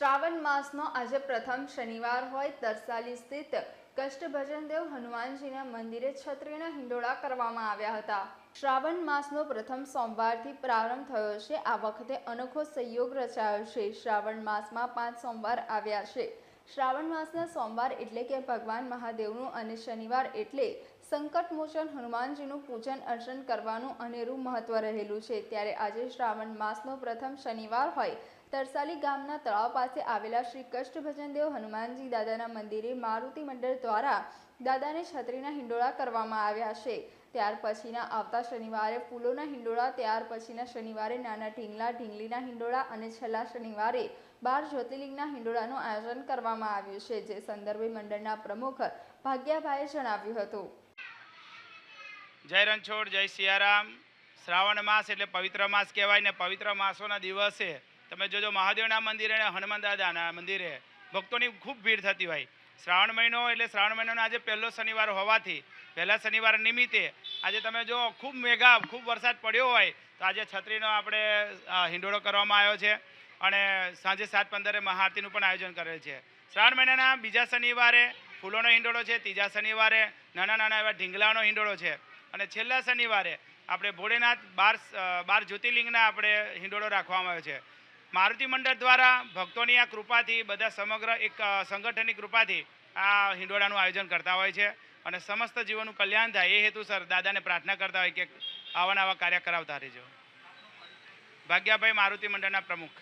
શ્રાવણ માસનો આજે પ્રથમ શનિવાર હોય તરસાલી સ્થિત કષ્ટભજન દેવ હનુમાનજીના મંદિરે છત્રીના હિંડોળા કરવામાં આવ્યા હતા. શ્રાવણ માસનો પ્રથમ સોમવારથી પ્રારંભ થયો છે. આ વખતે અનોખો સંયોગ રચાયો છે. શ્રાવણ માસમાં પાંચ સોમવાર આવ્યા છે. શ્રાવણ માસના સોમવાર એટલે કે ભગવાન મહાદેવનું અને શનિવાર એટલે સંકટમોચન હનુમાનજીનું પૂજન અર્ચન કરવાનું અનેરું મહત્વ રહેલું છે. ત્યારે આજે શ્રાવણ માસનો પ્રથમ શનિવાર હોય તરસાલી ગામના તળાવ પાસે આવેલા શ્રી કષ્ટ ભજનદેવ હનુમાનજી દાદાના મંદિરે મારુતિ મંડળ દ્વારા દાદાને છત્રીના હિંડોળા કરવામાં આવ્યા છે. ત્યાર પછીના આવતા શનિવારે ફૂલોના હિંડોળા, ત્યાર પછીના શનિવારે નાના ઢીંગલા, ઢીંગલીના હિંડોળા અને છેલ્લા શનિવારે બાર જ્યોતિર્લિંગના હિંડોળાનું આયોજન કરવામાં આવ્યું છે, જે સંદર્ભે મંડળના પ્રમુખ ભાગ્યાભાઈએ જણાવ્યું હતું. જય રણછોડ, જય સિયારામ. શ્રાવણ માસ એટલે પવિત્ર માસ કહેવાય ને પવિત્ર માસોના દિવસે તમે જોજો મહાદેવના મંદિરે અને હનુમાન દાદાના મંદિરે ભક્તોની ખૂબ ભીડ થતી હોય. શ્રાવણ મહિનો એટલે શ્રાવણ મહિનાનો આજે પહેલો શનિવાર હોવાથી, પહેલા શનિવાર નિમિત્તે આજે તમે જો ખૂબ મેઘા, ખૂબ વરસાદ પડ્યો હોય, તો આજે છત્રીનો આપણે હિંડોળો કરવામાં આવ્યો છે અને સાંજે સાત પંદરે મહાઆરતીનું પણ આયોજન કરેલ છે. શ્રાવણ મહિનાના બીજા શનિવારે ફૂલોનો હિંડોળો છે, ત્રીજા શનિવારે નાના નાના એવા ઢીંગલાનો હિંડોળો છે અને છેલ્લા શનિવારે આપણે ભોળેનાથ બાર બાર જ્યોતિર્લિંગના આપણે હિંડોળો રાખવામાં આવ્યો છે. મારુતિ મંડળ દ્વારા ભક્તોની આ કૃપાથી, બધા સમગ્ર એક સંગઠનની કૃપાથી આ હિંડોળાનું આયોજન કરતા હોય છે અને સમસ્ત જીવનનું કલ્યાણ થાય. એ હેતુસર દાદાને પ્રાર્થના કરતા હોય કે આવા નવા કાર્ય કરાવતા રહેજો. ભાગ્યાભાઈ મારુતિ મંડળના પ્રમુખ.